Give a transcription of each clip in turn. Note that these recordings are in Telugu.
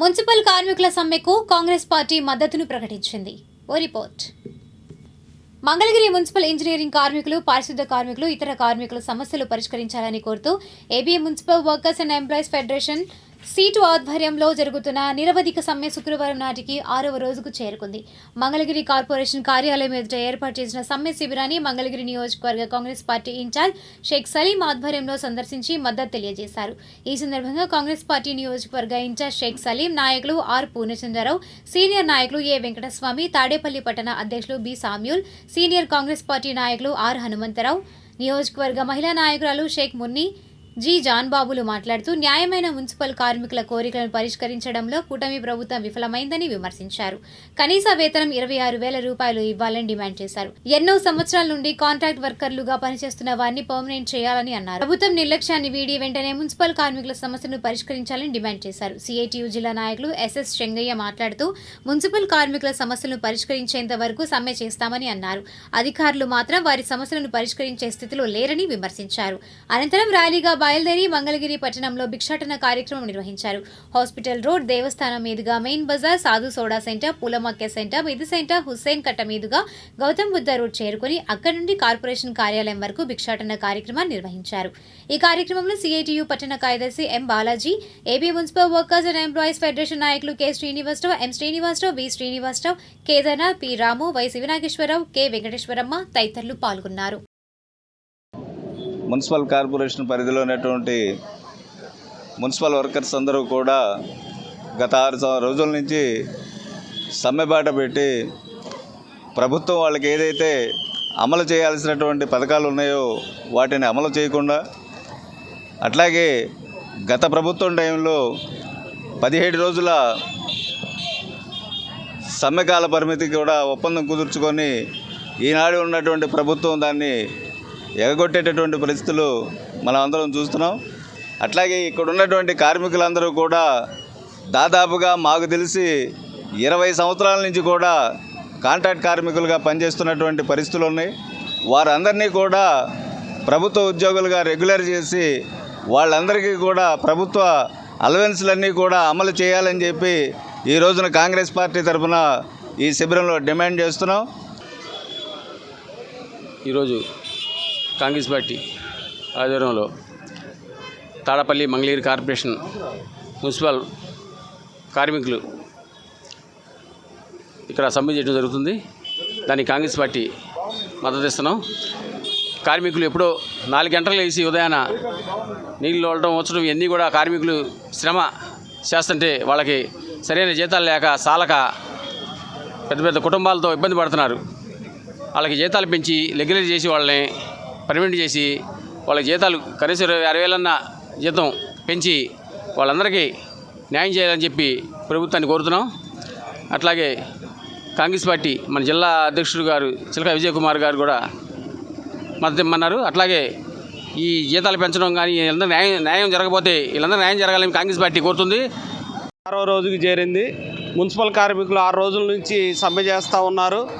మున్సిపల్ కార్మికుల సమ్మెకు కాంగ్రెస్ పార్టీ మద్దతును ప్రకటించింది. ఓ రిపోర్ట్. మంగళగిరి మున్సిపల్ ఇంజనీరింగ్ కార్మికులు పారిశుద్ధ కార్మికులు ఇతర కార్మికుల సమస్యలు పరిష్కరించాలని కోరుతూ ABM municipal workers and employees federation CITU ఆధ్వర్యంలో జరుగుతున్న నిరవధిక సమ్మె శుక్రవారం నాటికి ఆరవ రోజుకు చేరుకుంది. మంగళగిరి కార్పొరేషన్ కార్యాలయం ఎదుట ఏర్పాటు చేసిన సమ్మె శిబిరాన్ని మంగళగిరి నియోజకవర్గ కాంగ్రెస్ పార్టీ ఇన్ఛార్జ్ షేక్ సలీం ఆధ్వర్యంలో సందర్శించి మద్దతు తెలియజేశారు. ఈ సందర్భంగా కాంగ్రెస్ పార్టీ నియోజకవర్గ ఇన్ఛార్జ్ షేక్ సలీం నాయకులు ఆర్ పూర్ణచంద్రరావు సీనియర్ నాయకులు ఏ వెంకటస్వామి తాడేపల్లి పట్టణ అధ్యక్షులు B Samuel senior Congress party నాయకులు ఆర్ హనుమంతరావు నియోజకవర్గ మహిళా నాయకురాలు షేక్ మున్ని జి జాన్ బాబులు మాట్లాడుతూ న్యాయమైన మున్సిపల్ కార్మికుల కోరికలను పరిష్కరించడంలో కూటమి ప్రభుత్వం విఫలమైందని విమర్శించారు. కనీస వేతనం ఇరవై ఆరు వేల రూపాయలు ఇవ్వాలని డిమాండ్ చేశారు. ఎన్నో సంవత్సరాల నుండి కాంట్రాక్ట్ వర్కర్లుగా పనిచేస్తున్న వారిని పర్మనెంట్ చేయాలని అన్నారు. ప్రభుత్వం నిర్లక్ష్యాన్ని వీడి వెంటనే మున్సిపల్ కార్మికుల సమస్యను పరిష్కరించాలని డిమాండ్ చేశారు. సిఐటియు జిల్లా నాయకులు ఎస్ఎస్ చెంగయ్య మాట్లాడుతూ మున్సిపల్ కార్మికుల సమస్యలను పరిష్కరించేంత వరకు సమ్మె చేస్తామని అన్నారు. అధికారులు మాత్రం వారి సమస్యలను పరిష్కరించే స్థితిలో లేరని విమర్శించారు. అనంతరం ర్యాలీగా బయలుదేరి మంగళగిరి పట్టణంలో భిక్షాటన కార్యక్రమం నిర్వహించారు. హాస్పిటల్ రోడ్ దేవస్థానం మీదుగా main Bazar Sadhu soda centre పూలమక్కె సెంటర్ మిది సెంటర్ హుస్సేన్ కట్ట మీదుగా గౌతమ్ బుద్ధ రోడ్ చేరుకుని అక్కడి నుండి కార్పొరేషన్ కార్యాలయం వరకు భిక్షాటన కార్యక్రమాన్ని నిర్వహించారు. ఈ కార్యక్రమంలో సిఐటియు పట్టణ కార్యదర్శి M Balaji AP municipal workers and employees federation నాయకులు K Srinivasarao M Srinivasarao V Srinivasarao Kedarnath P Ramu Y Sivanageswararao K Venkateswaramma తదితరులు పాల్గొన్నారు. మున్సిపల్ కార్పొరేషన్ పరిధిలో ఉన్నటువంటి మున్సిపల్ వర్కర్స్ అందరూ కూడా గత ఆరు రోజుల నుంచి సమ్మెబాట పెట్టి ప్రభుత్వం వాళ్ళకి ఏదైతే అమలు చేయాల్సినటువంటి పథకాలు ఉన్నాయో వాటిని అమలు చేయకుండా అట్లాగే గత ప్రభుత్వం టైంలో పదిహేడు రోజుల సమ్మెకాల పరిమితి కూడా ఒప్పందం కుదుర్చుకొని ఈనాడు ఉన్నటువంటి ప్రభుత్వం దాన్ని ఎగగొట్టేటటువంటి పరిస్థితులు మనం అందరం చూస్తున్నాం. అట్లాగే ఇక్కడ ఉన్నటువంటి కార్మికులందరూ కూడా దాదాపుగా మాకు తెలిసి ఇరవై సంవత్సరాల నుంచి కూడా కాంట్రాక్ట్ కార్మికులుగా పనిచేస్తున్నటువంటి పరిస్థితులు ఉన్నాయి. వారందరినీ కూడా ప్రభుత్వ ఉద్యోగులుగా రెగ్యులర్ చేసి వాళ్ళందరికీ కూడా ప్రభుత్వ అలవెన్స్లన్నీ కూడా అమలు చేయాలని చెప్పి ఈ రోజున కాంగ్రెస్ పార్టీ తరఫున ఈ శిబిరంలో డిమాండ్ చేస్తున్నాం. ఈరోజు కాంగ్రెస్ పార్టీ ఆధ్వర్యంలో తాడపల్లి మంగళగిరి కార్పొరేషన్ మున్సిపల్ కార్మికులు ఇక్కడ సమ్మె చేయడం జరుగుతుంది. దానికి కాంగ్రెస్ పార్టీ మద్దతు ఇస్తున్నాం. కార్మికులు ఎప్పుడో నాలుగు గంటలు వేసి ఉదయాన నీళ్ళు వదలడం వచ్చడం ఇవన్నీ కూడా కార్మికులు శ్రమ చేస్తుంటే వాళ్ళకి సరైన జీతాలు లేక సాలక పెద్ద పెద్ద కుటుంబాలతో ఇబ్బంది పడుతున్నారు. వాళ్ళకి జీతాలు పెంచి రెగ్యులర్ చేసి వాళ్ళని పర్మిట్ చేసి వాళ్ళ జీతాలు కనీసం ఇరవై అరవై వేలన్న జీతం పెంచి వాళ్ళందరికీ న్యాయం చేయాలని చెప్పి ప్రభుత్వాన్ని కోరుతున్నాం. అట్లాగే కాంగ్రెస్ పార్టీ మన జిల్లా అధ్యక్షుడు గారు చిలక విజయ్ కుమార్ గారు కూడా మద్దతు ఇమ్మన్నారు. అట్లాగే ఈ జీతాలు పెంచడం కానీ వీళ్ళందరూ న్యాయం న్యాయం జరగకపోతే వీళ్ళందరూ న్యాయం జరగాలని కాంగ్రెస్ పార్టీ కోరుతుంది. ఆరో రోజుకి చేరింది. మున్సిపల్ కార్మికులు ఆరు రోజుల నుంచి సమ్మె చేస్తూ ఉన్నారు.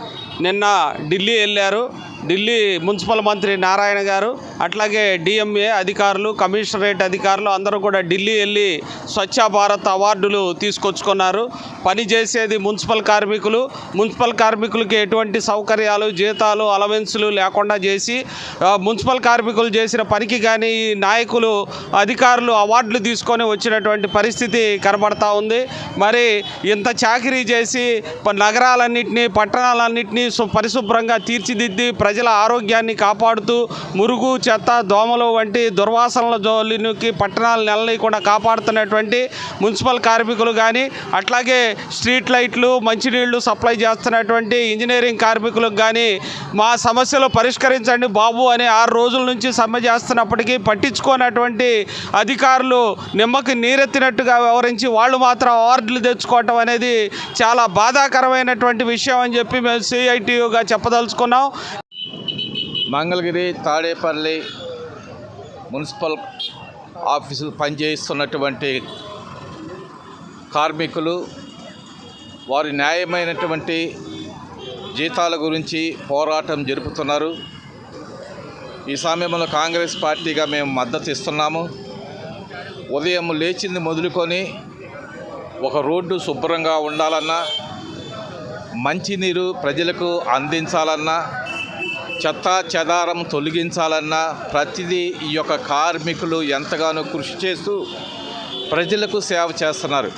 నిన్న ఢిల్లీ వెళ్ళారు. ఢిల్లీ మున్సిపల్ మంత్రి నారాయణ గారు అట్లాగే డిఎంఏ అధికారులు కమిషనరేట్ అధికారులు అందరూ కూడా ఢిల్లీ వెళ్ళి స్వచ్ఛ భారత్ అవార్డులు తీసుకొచ్చుకున్నారు. పని చేసేది మున్సిపల్ కార్మికులు. మున్సిపల్ కార్మికులకి ఎటువంటి సౌకర్యాలు జీతాలు అలవెన్సులు లేకుండా చేసి మున్సిపల్ కార్మికులు చేసిన పనికి కానీ ఈ నాయకులు అధికారులు అవార్డులు తీసుకొని వచ్చినటువంటి పరిస్థితి కనబడతా ఉంది. మరి ఇంత చాకరీ చేసి నగరాలన్నింటినీ పట్టణాలన్నింటినీ సు- పరిశుభ్రంగా తీర్చిదిద్ది ప్రజల ఆరోగ్యాన్ని కాపాడుతూ మురుగు చెత్త దోమలు వంటి దుర్వాసనల జోలికి పట్టణాల నెలని కూడా కాపాడుతున్నటువంటి మున్సిపల్ కార్మికులు కానీ అట్లాగే స్ట్రీట్ లైట్లు మంచినీళ్ళు సప్లై చేస్తున్నటువంటి ఇంజనీరింగ్ కార్మికులకు కానీ మా సమస్యలు పరిష్కరించండి బాబు అని ఆరు రోజుల నుంచి సమ్మె చేస్తున్నప్పటికీ పట్టించుకోనటువంటి అధికారులు నిమ్మకి నీరెత్తినట్టుగా వ్యవహరించి వాళ్ళు మాత్రం అవార్డులు తెచ్చుకోవటం అనేది చాలా బాధాకరమైనటువంటి విషయం అని చెప్పి మేము సిఐటియుగా చెప్పదలుచుకున్నాం. మంగళగిరి తాడేపల్లి మున్సిపల్ ఆఫీసులు పనిచేస్తున్నటువంటి కార్మికులు వారి న్యాయమైనటువంటి జీతాల గురించి పోరాటం జరుపుతున్నారు. ఈ సమయంలో కాంగ్రెస్ పార్టీగా మేము మద్దతు ఇస్తున్నాము. ఉదయం లేచింది మొదలుకొని ఒక రోడ్డు శుభ్రంగా ఉండాలన్నా మంచినీరు ప్రజలకు అందించాలన్నా చెత్త చెదారం తొలగించాలన్నా ప్రతిదీ ఈ యొక్క కార్మికులు ఎంతగానో కృషి చేస్తూ ప్రజలకు సేవ చేస్తున్నారు.